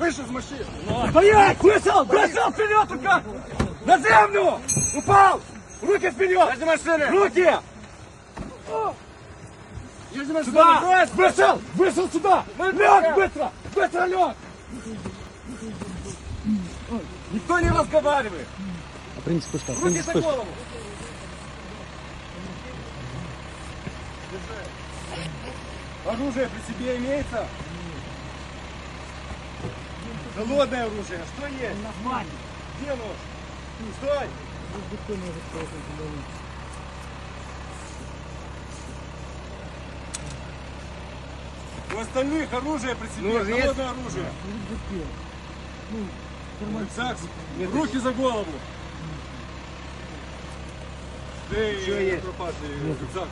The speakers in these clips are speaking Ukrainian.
Вышел из машины. Стоять! Вышел! Вышел вперед рука! На землю! Упал! Руки вперед! Из машины! Руки! Сюда! Вышел! Вышел сюда! Лег быстро! Быстро лег! Никто не разговаривает! Принц пушка, Руки принц за голову! Оружие при себе имеется? Холодное оружие. Что есть? Где нож? Стой! У остальных оружие при себе, холодное оружие. Рюкзак, руки за голову. Ты, Что есть? рюкзак.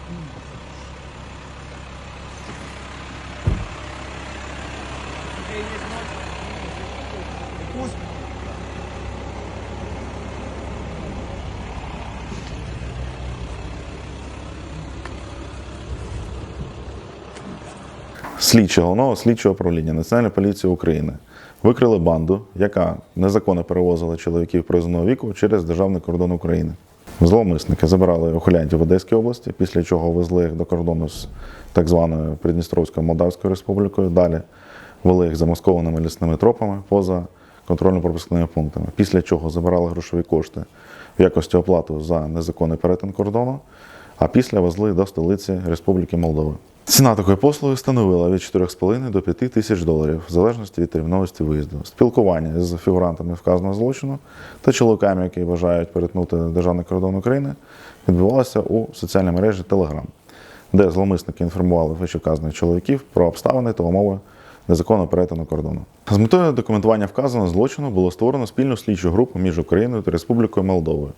Слідчі головного слідчого управління Національної поліції України викрили банду, яка незаконно перевозила чоловіків призовного віку через державний кордон України. Зловмисники забирали ухилянтів в Одеській області, після чого везли їх до кордону з так званою Придністровською Молдавською Республікою. Далі вели їх замаскованими лісними тропами поза контрольно-пропускними пунктами. Після чого забирали грошові кошти в якості оплату за незаконний перетин кордону, а після везли до столиці Республіки Молдова. Ціна такої послуги становила від 4,5 до 5 тисяч доларів, в залежності від терміновості виїзду. Спілкування з фігурантами вказаного злочину та чоловіками, які бажають перетнути державний кордон України, відбувалося у соціальній мережі Telegram, де зловмисники інформували вищевказаних чоловіків про обставини та умови незаконного перетину кордону. З метою документування вказаного злочину було створено спільну слідчу групу між Україною та Республікою Молдовою.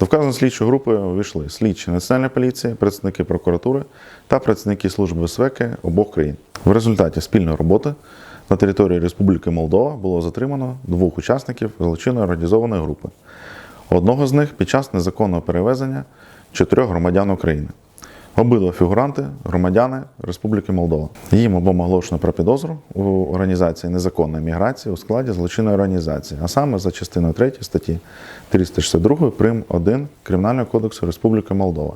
До вказаної слідчої групи увійшли слідчі Національної поліції, представники прокуратури та працівники Служби безпеки обох країн. В результаті спільної роботи на території Республіки Молдова було затримано двох учасників злочинної організованої групи. Одного з них під час незаконного перевезення чотирьох громадян України. Обидва фігуранти громадяни Республіки Молдова. Їм обом оголошено про підозру у організації незаконної міграції у складі злочинної організації, а саме за частиною 3 статті 362 прим. 1 Кримінального кодексу Республіки Молдова.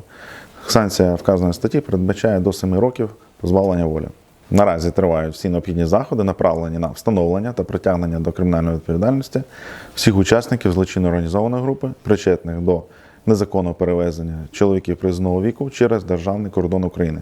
Санкція вказаної статті передбачає до 7 років позбавлення волі. Наразі тривають всі необхідні заходи, направлені на встановлення та притягнення до кримінальної відповідальності всіх учасників злочинно організованої групи, причетних до незаконного перевезення чоловіків призовного віку через державний кордон України.